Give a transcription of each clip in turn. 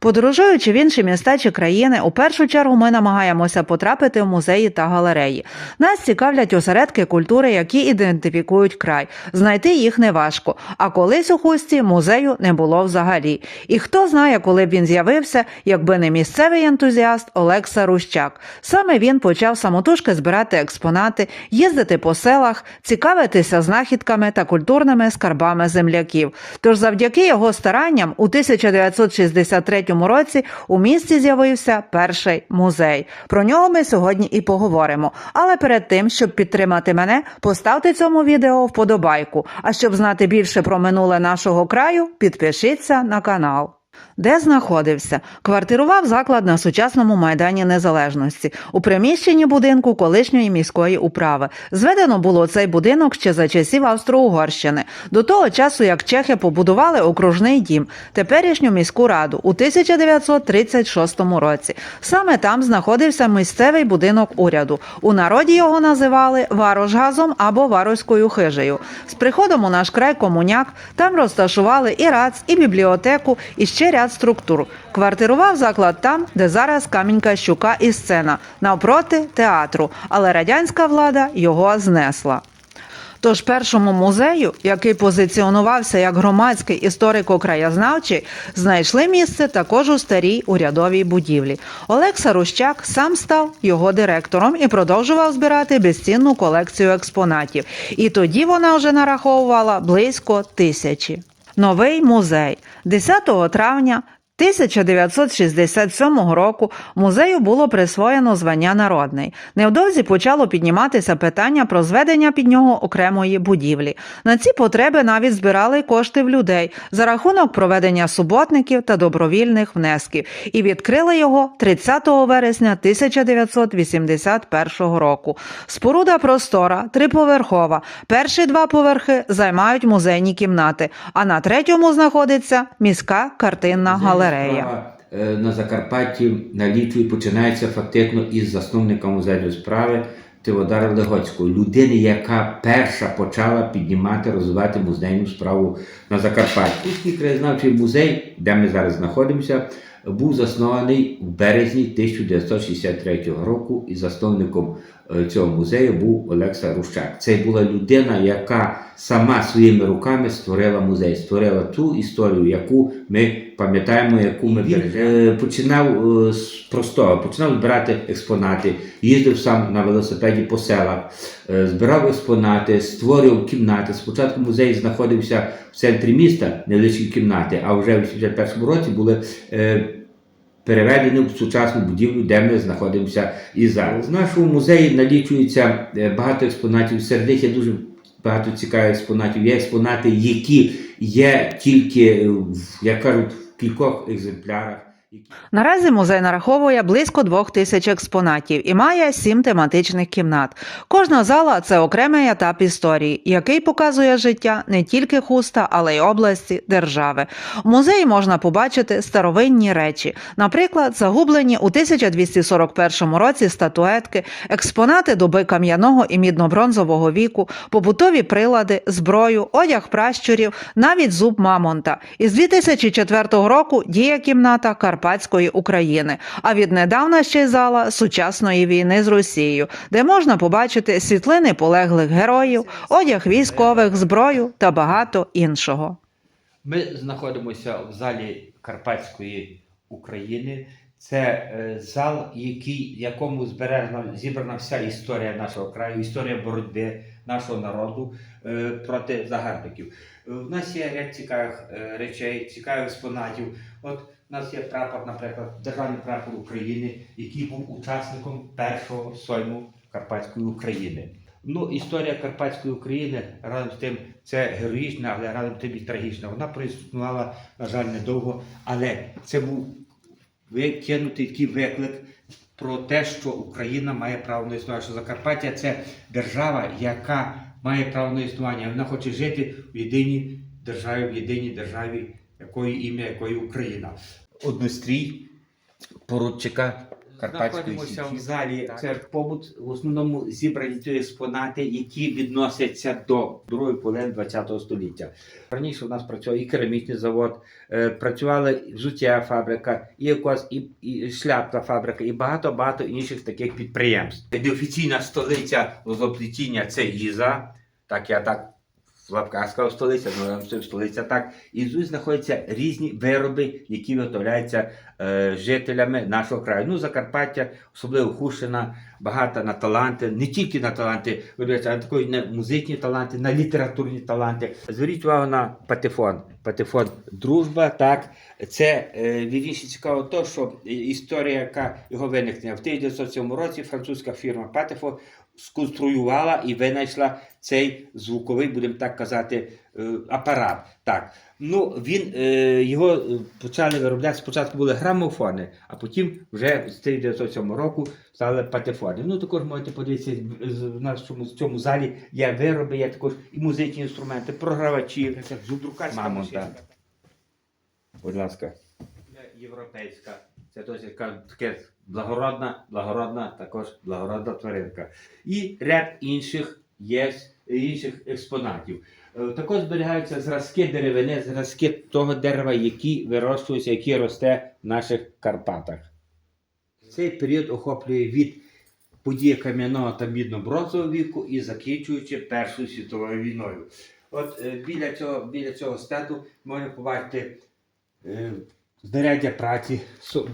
Подорожуючи в інші міста чи країни, у першу чергу ми намагаємося потрапити в музеї та галереї. Нас цікавлять осередки культури, які ідентифікують край. Знайти їх неважко. А колись у хусті музею не було взагалі. І хто знає, коли б він з'явився, якби не місцевий ентузіаст Олекса Рущак. Саме він почав самотужки збирати експонати, їздити по селах, цікавитися знахідками та культурними скарбами земляків. Тож завдяки його старанням у 1963 році у місті з'явився перший музей. Про нього ми сьогодні і поговоримо. Але перед тим, щоб підтримати мене, поставте цьому відео вподобайку. А щоб знати більше про минуле нашого краю, підпишіться на канал. Де знаходився? Квартирував заклад на сучасному майдані Незалежності у приміщенні будинку колишньої міської управи. Зведено було цей будинок ще за часів Австро-Угорщини, до того часу, як чехи побудували окружний дім, теперішню міську раду у 1936 році. Саме там знаходився місцевий будинок уряду. У народі його називали Варошгазом або Вароською хижею. З приходом у наш край комуняк там розташували і РАЦ, і бібліотеку, і ще ряд структур. Квартирував заклад там, де зараз Камінька Щука і сцена, навпроти театру, але радянська влада його знесла. Тож першому музею, який позиціонувався як громадський історико-краєзнавчий, знайшли місце також у старій урядовій будівлі. Олекса Рущак сам став його директором і продовжував збирати безцінну колекцію експонатів. І тоді вона вже нараховувала близько тисячі. Новий музей. 10 травня 1967 року музею було присвоєно звання народний. Невдовзі почало підніматися питання про зведення під нього окремої будівлі. На ці потреби навіть збирали кошти в людей за рахунок проведення суботників та добровільних внесків і відкрили його 30 вересня 1981 року. Споруда простора, триповерхова. Перші два поверхи займають музейні кімнати, а на третьому знаходиться міська картинна галерея. Справа, е, На Закарпатті на Літві починається фактично із засновника музею справи Тиводара Легоцького, людини, яка перша почала піднімати, розвивати музейну справу на Закарпатті. Кузький краєзнавчий музей, де ми зараз знаходимося, був заснований в березні 1963 року, і засновником е, цього музею був Олекса Рущак. Це була людина, яка сама своїми руками створила музей, створила ту історію, яку ми пам'ятаємо, яку ми бережемо. Починав е, з простого, починав збирати експонати, їздив сам на велосипеді по селах, е, збирав експонати, створював кімнати. Спочатку музей знаходився в центрі міста, невеличкі кімнати, а вже в 81 році були. Переведені в сучасну будівлю, де ми знаходимося і зараз. В нашому музеї налічується е, багато експонатів. Серед них є дуже багато цікавих експонатів. Є експонати, які є тільки, е, як кажуть, в кількох екземплярах. Наразі музей нараховує близько двох тисяч експонатів і має сім тематичних кімнат. Кожна зала це окремий етап історії, який показує життя не тільки хуста, але й області держави. В музеї можна побачити старовинні речі, наприклад, загублені у 1241 році статуетки, експонати доби кам'яного і мідно-бронзового віку, побутові прилади, зброю, одяг пращурів, навіть зуб мамонта. Із 2004 року діє кімната Карпатської України, а віднедавна ще й зала сучасної війни з Росією, де можна побачити світлини полеглих героїв, одяг військових, зброю та багато іншого. Ми знаходимося в залі Карпатської України. Це е, зал, який, в якому збережена, зібрана вся історія нашого краю, історія боротьби нашого народу е, проти загарбників. Е, У нас є ряд цікавих е, речей, цікавих експонатів. От у нас є прапор, наприклад, державний прапор України, який був учасником першого сойму Карпатської України. Ну, історія Карпатської України разом з тим це героїчна, але разом з тим і трагічна. Вона проіснувала, на жаль, недовго, але це був викинутий такий виклик про те, що Україна має право на існування, що Закарпаття це держава, яка має право на існування. Вона хоче жити в єдиній державі, в єдиній державі, якої ім'я якої Україна. Однострій поручика Карпатської Знаходимося Січі. в залі. Так. Це побут в основному зібрані ті експонати, які відносяться до другої половини ХХ століття. Раніше у нас працював і керамічний завод, е, працювала взуття фабрика, і якось і, і шляпна фабрика, і багато багато інших таких підприємств. Неофіційна столиця лозоплетіння це Гіза. Так я так в столиця, ну це столиця так. І тут знаходяться різні вироби, які виготовляються е, жителями нашого краю. Ну, Закарпаття, особливо Хущина, багата на таланти, не тільки на таланти, виробляються, а також на музичні таланти, на літературні таланти. Зверніть увагу на патефон. Патефон дружба, так. Це е, вірніше цікаво, то, що історія, яка його виникнення в 1907 році, французька фірма Патефон сконструювала і винайшла цей звуковий, будемо так казати, е, апарат. Так. Ну, він, е, його е, почали виробляти. Спочатку були грамофони, а потім вже з 1907 року стали патефони. Ну, також можете подивитися, в нашому з цьому залі є вироби, є також і музичні інструменти, програвачі, Мамонта. Будь ласка. Європейська. Це досить таке благородна, благородна, також благородна тваринка. І ряд інших є інших експонатів. Е, Також зберігаються зразки деревини, зразки того дерева, які вирощуються, які росте в наших Карпатах. Цей період охоплює від події кам'яного та мідно-бронзового віку і закінчуючи Першою світовою війною. От е, біля цього, біля цього стенду можна побачити е, знаряддя праці,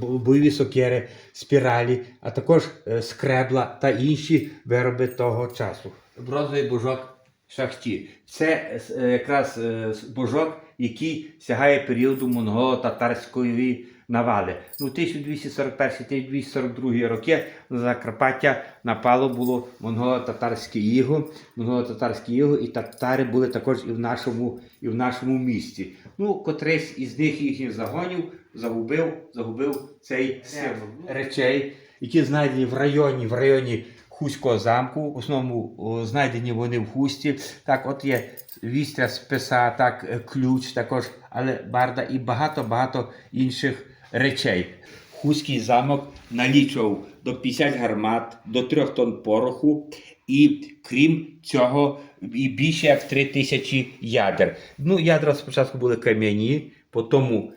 бойові сокири, спіралі, а також е, скребла та інші вироби того часу. Бронзовий божок шахті. Це е, якраз е, божок, який сягає періоду монголо-татарської навали. Ну, 1241-1242 роки на Закарпаття напало було монголо-татарське іго, монголо-татарське іго, і татари були також і в нашому, і в нашому місті. Ну, котрийсь із них їхніх загонів загубив, загубив цей символ речей, які знайдені в районі, в районі Хуського замку. В основному о, знайдені вони в хусті. Так, от є вістря списа, так, е, ключ також, але барда і багато-багато інших речей. Хуський замок налічував до 50 гармат, до 3 тонн пороху, і крім цього, і більше як 3 тисячі ядер. Ну, ядра спочатку були кам'яні, потім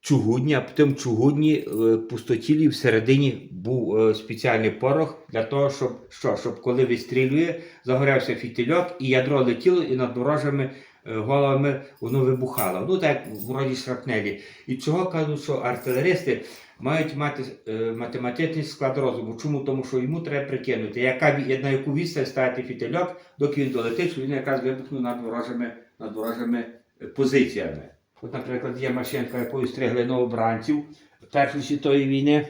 чугунні, а потім чугунні е, пустотілі всередині був е, спеціальний порох для того, щоб що, щоб коли вистрілює, загорявся фітильок, і ядро летіло, і над ворожими е, головами воно вибухало. Ну так, вроді шрапнелі. І чого кажуть, що артилеристи мають мати е, математичний склад розуму. Чому? Тому що йому треба прикинути, яка на яку відстань ставити фітильок, доки він долетить, що він якраз вибухнув над ворожими, над ворожими е, позиціями. От, наприклад, є машинка, якою стригли новобранців Першої світової війни.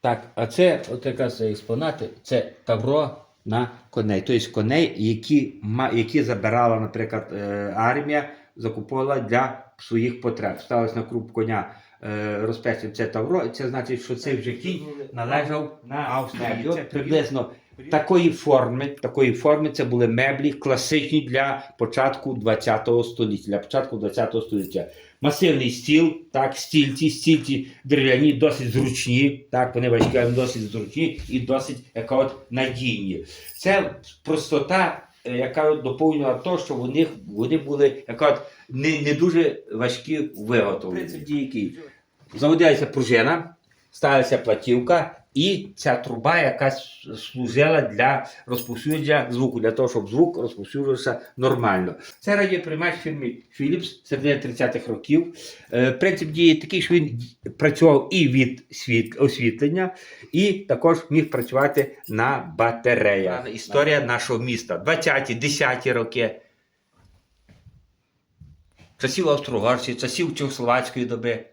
Так, а це от якраз експонати, це тавро на коней. Тобто коней, які, які забирала, наприклад, е, армія, закуповувала для своїх потреб. Ставилось на круп коня е, розпече це тавро, це значить, що цей вже кінь належав на Австрію. Приблизно такої форми, такої форми це були меблі класичні для початку ХХ століття. Для початку ХХ століття. Масивний стіл, так, стільці, стільці дерев'яні, досить зручні, так, вони важкі, досить зручні і досить яка от надійні. Це простота, е, яка доповнювала те, що в них вони були яка от не, не дуже важкі виготовлені. Заводилася пружина, ставилася платівка і ця труба, яка служила для розповсюдження звуку, для того, щоб звук розповсюджувався нормально. Це радіоприймач фірми Philips середини 30-х років. Е, Принцип дії такий, що він працював і від світ, освітлення, і також міг працювати на батареях. Історія нашого міста. 20-ті, 10-ті роки. Часів Австро-Угорщини, часів Чехословацької доби.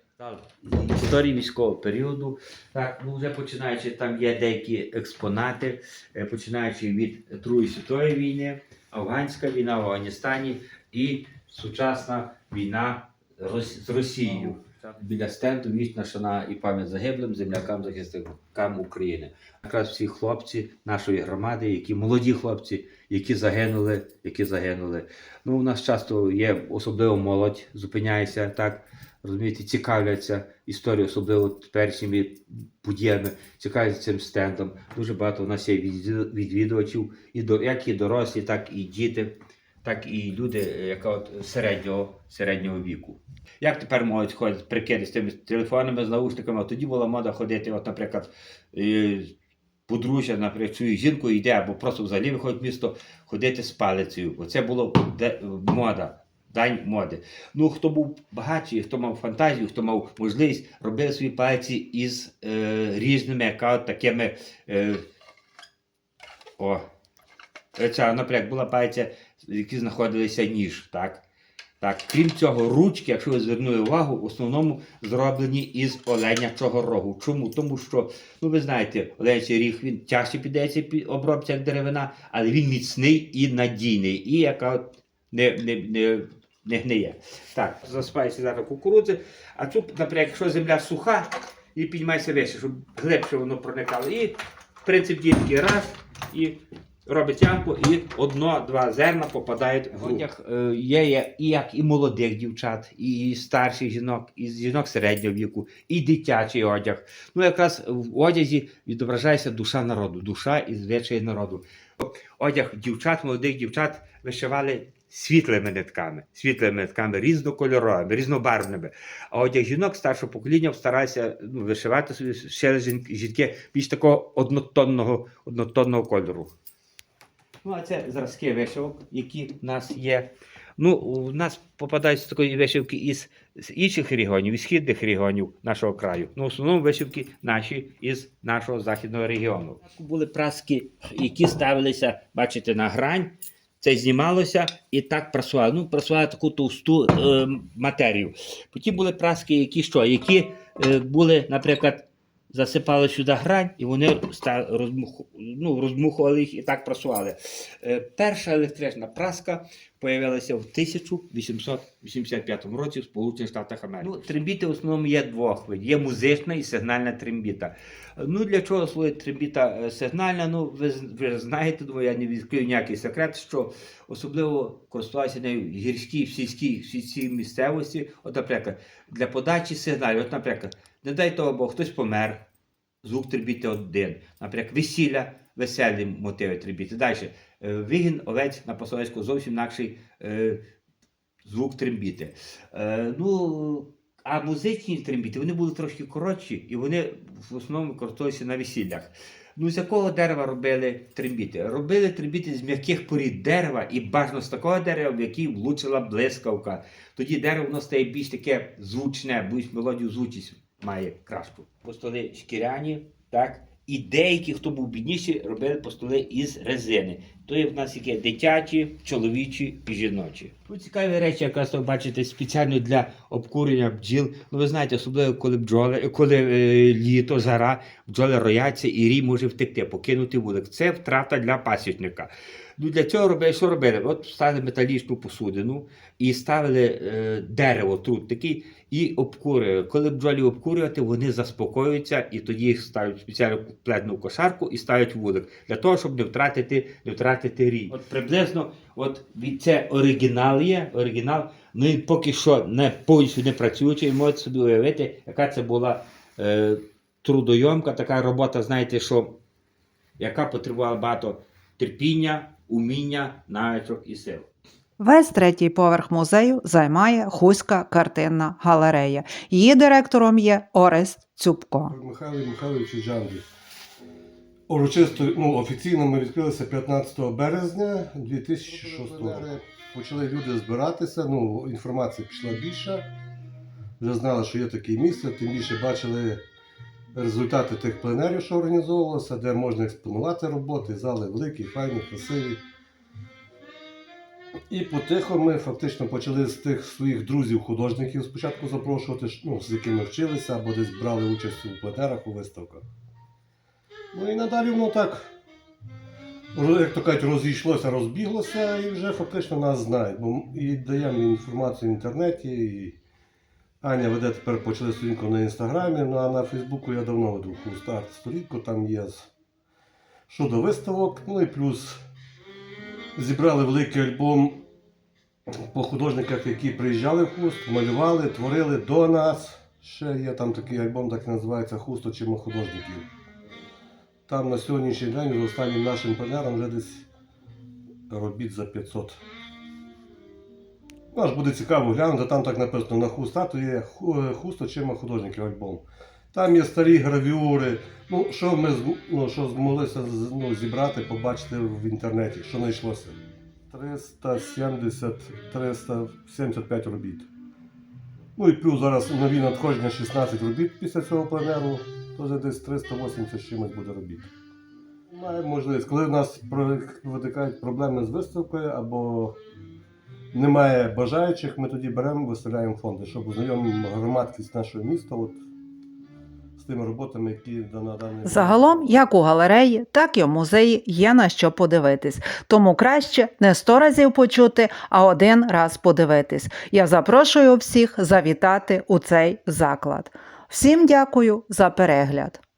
Історії військового періоду. Так, ну вже починаючи, там є деякі експонати, е, починаючи від Другої світової війни, Афганська війна в Афганістані і сучасна війна з Росією. Біля стенду вічна шана і пам'ять загиблим землякам захисникам України. Якраз всі хлопці нашої громади, які молоді хлопці, які загинули, які загинули. Ну, у нас часто є особливо молодь, зупиняється так. Розумієте, цікавляться історією, особливо теперішніми подіями, цікавляться цим стендом. Дуже багато у нас є відвідувачів, і як і дорослі, так і діти, так і люди, е, яка от середнього, середнього віку. Як тепер можуть ходити прикиди з тими телефонами, з наушниками? А тоді була мода ходити, от, наприклад, е, подружжя, наприклад, свою жінку йде, або просто взагалі виходить в місто ходити з палицею. Оце було де, мода, дань моди. Ну, хто був багатший, хто мав фантазію, хто мав можливість, робив свої палиці із е, різними, такими. Е, о, Ця, наприклад, була палиця, в якій знаходилися ніж, так? Так, крім цього, ручки, якщо ви звернули увагу, в основному зроблені із оленячого рогу. Чому? Тому що, ну ви знаєте, оленячий ріг він тяжче піддається під обробці, як деревина, але він міцний і надійний, і яка не, не, не, не гниє. Так, засипається зараз кукурудзи, а тут, наприклад, якщо земля суха, і піднімається вище, щоб глибше воно проникало. І принцип діє такий раз, і робить ямку, і одно-два зерна попадають в одяг. е, Є, є і як і молодих дівчат, і старших жінок, і жінок середнього віку, і дитячий одяг. Ну, якраз в одязі відображається душа народу, душа і звичаї народу. Одяг дівчат, молодих дівчат вишивали світлими нитками, світлими нитками, різнокольоровими, різнобарвними. А одяг жінок старшого покоління старалися ну, вишивати собі ще жінки більш такого однотонного, однотонного кольору. Ну, а це зразки вишивок, які в нас є. Ну, у нас попадаються такі вишивки із з інших регіонів, із східних регіонів нашого краю. Ну, в основному вишивки наші із нашого західного регіону. Були праски, які ставилися, бачите, на грань. Це знімалося і так прасували. Ну, прасували таку товсту е, матерію. Потім були праски, які що? Які е, були, наприклад, засипали сюди грань, і вони ну, розмухували їх і так прасували. Е, перша електрична праска появилася в 1885 році в Сполучених Штатах. Ну, трембіти в основному є двох видів. Є музична і сигнальна трембіта. Ну, для чого служить трембіта е, сигнальна? Ну, ви, ви знаєте, бо я не відкрию ніякий секрет, що особливо користувалися нею сільській, в сільській місцевості. От, наприклад, для подачі сигналів, от, наприклад, не дай того, бо хтось помер, звук трембіти один. Наприклад, весілля, веселі мотиви трембіти. Далі. Е, Вигін овець на Посолецьку зовсім інакший е, звук трембіти. Е, ну, а музичні трембіти вони були трошки коротші, і вони в основному використовувалися на весіллях. Ну, з якого дерева робили трембіти? Робили трембіти з м'яких порід дерева і бажано з такого дерева, в який влучила блискавка. Тоді дерево воно стає більш таке звучне, більш мелодію звучність має кращу. Постоли шкіряні, так? І деякі, хто був бідніші, робили постоли із резини. То є в нас яке дитячі, чоловічі і жіночі. Ну, цікаві речі, якраз ви бачите, спеціально для обкурення бджіл. Ну, ви знаєте, особливо коли бджоли, коли е, літо, зара, бджоли рояться і рій може втекти, покинути вулик. Це втрата для пасічника. Ну, для цього робили, що робили? От ставили металічну посудину і ставили е, дерево, труд такий, і обкурювали. Коли бджолі обкурювати, вони заспокоюються, і тоді їх ставлять спеціальну плетну кошарку і ставлять вулик, для того, щоб не втратити, не втратити рій. От приблизно, от це оригінал є, оригінал, ну і поки що не повністю не працюючий, можете собі уявити, яка це була е, трудойомка, така робота, знаєте, що яка потребувала багато терпіння, уміння, навичок і сил. Весь третій поверх музею займає Хуська картинна галерея. Її директором є Орест Цюбко. Михайло Михайлович Джанді. Урочисто, ну, офіційно ми відкрилися 15 березня 2006 року. Почали люди збиратися, ну, інформація пішла більше. Вже знали, що є таке місце, тим більше бачили результати тих пленерів, що організовувалося, де можна експонувати роботи, зали великі, файні, красиві. І потихо ми фактично почали з тих своїх друзів-художників спочатку запрошувати, ну, з якими вчилися або десь брали участь у пленерах, у виставках. Ну і надалі воно так, як то кажуть, розійшлося, розбіглося і вже фактично нас знають. Бо і даємо інформацію в інтернеті. І Аня веде тепер почали сторінку на інстаграмі, ну а на Фейсбуку я давно веду старт сторінку, там є щодо виставок. Ну і плюс зібрали великий альбом по художниках, які приїжджали в Хуст, малювали, творили до нас. Ще є там такий альбом, так називається Хуст очима художників. Там на сьогоднішній день з останнім нашим пленером вже десь робіт за 500. Аж буде цікаво глянути, там так написано на хуста, то є е, хуст художників альбом. Там є старі гравюри. Ну, що ми ну, що змоглися ну, зібрати, побачити в інтернеті, що знайшлося. 370, 375 робіт. Ну і плюс зараз нові надходження 16 робіт після цього пленеру, то вже десь 380 з чимось буде робіт. Має можливість, коли в нас виникають проблеми з виставкою або немає бажаючих, ми тоді беремо, виставляємо фонди, щоб ознайомимо громадськість нашого міста от, з тими роботами, які на даний. Загалом, як у галереї, так і в музеї є на що подивитись. Тому краще не сто разів почути, а один раз подивитись. Я запрошую всіх завітати у цей заклад. Всім дякую за перегляд.